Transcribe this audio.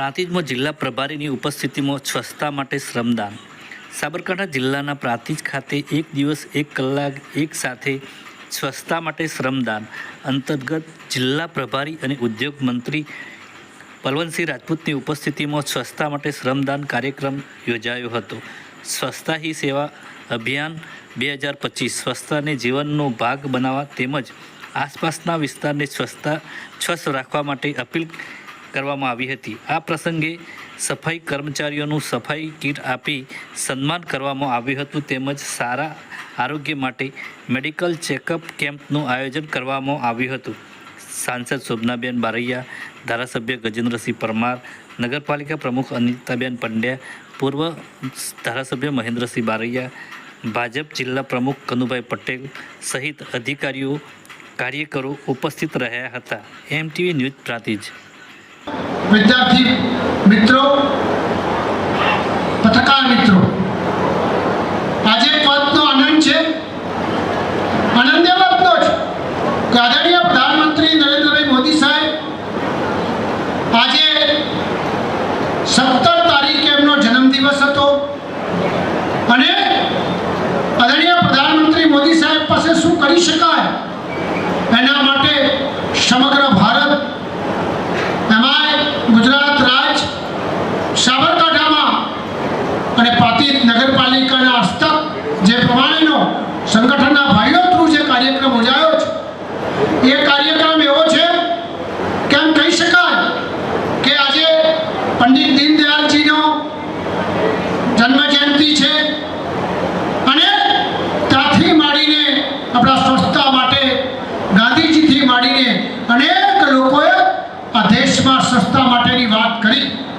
પ્રાંતિજમાં જિલ્લા પ્રભારીની ઉપસ્થિતિમાં સ્વચ્છતા માટે શ્રમદાન. સાબરકાંઠા જિલ્લાના પ્રાંતિજ ખાતે એક દિવસ એક કલાક એક સાથે સ્વચ્છતા માટે શ્રમદાન. અંતર્ગત જિલ્લા પ્રભારી અને ઉદ્યોગ મંત્રી પલવનસિંહ રાજપૂતની ઉપસ્થિતિમાં સ્વચ્છતા માટે શ્રમદાન કાર્યક્રમ યોજાયો હતો. સ્વચ્છતા હી સેવા અભિયાન બે હજાર પચીસ સ્વચ્છતાને જીવનનો ભાગ બનાવવા તેમજ આસપાસના વિસ્તારને સ્વચ્છતા, સ્વચ્છ રાખવા માટે અપીલ કરવામાં આવી હતી. આ પ્રસંગે સફાઈ કર્મચારીઓનું સફાઈ કીટ આપી સન્માન કરવામાં આવ્યું હતું તેમજ સારા આરોગ્ય માટે મેડિકલ ચેકઅપ કેમ્પનું આયોજન કરવામાં આવ્યું હતું. સાંસદ શોભનાબેન બારૈયા, ધારાસભ્ય ગજેન્દ્રસિંહ પરમાર, નગરપાલિકા પ્રમુખ અનિતાબેન પંડ્યા, પૂર્વ ધારાસભ્ય મહેન્દ્રસિંહ બારૈયા, ભાજપ જિલ્લા પ્રમુખ કનુભાઈ પટેલ સહિત અધિકારીઓ, કાર્યકરો ઉપસ્થિત રહ્યા હતા. MTV news Prantij. વિદ્યાર્થી મિત્રો, પત્રકાર મિત્રો, આજે પદનો આનંદ છે. આનંદ એ વાતનો છે કે આદરણીય પ્રધાનમંત્રી નરેન્દ્રભાઈ મોદી સાહેબ આજે સત્તર તારીખે એમનો જન્મદિવસ હતો અને આદરણીય પ્રધાનમંત્રી મોદી સાહેબ પાસે શું કરી શકાય એના માટે સમગ્ર ભારત ગુજરાત રાજ સાબરકાંઠામાં અને પાતિત નગરપાલિકાના હસ્તક જે પ્રમાણેનો સંગઠનના ભાઈઓ થ્રુ જે કાર્યક્રમ યોજાયો છે, એ કાર્યક્રમ એવો છે કે એમ કહી શકાય કે આજે પંડિત દીનદયાળજીનો જન્મ જયંતિ છે અને ત્યાંથી માંડીને આપણા સ્વચ્છતા માટે ગાંધીજીથી માંડીને અનેક લોકોએ આ દેશમાં સસ્તા માટેની વાત કરી.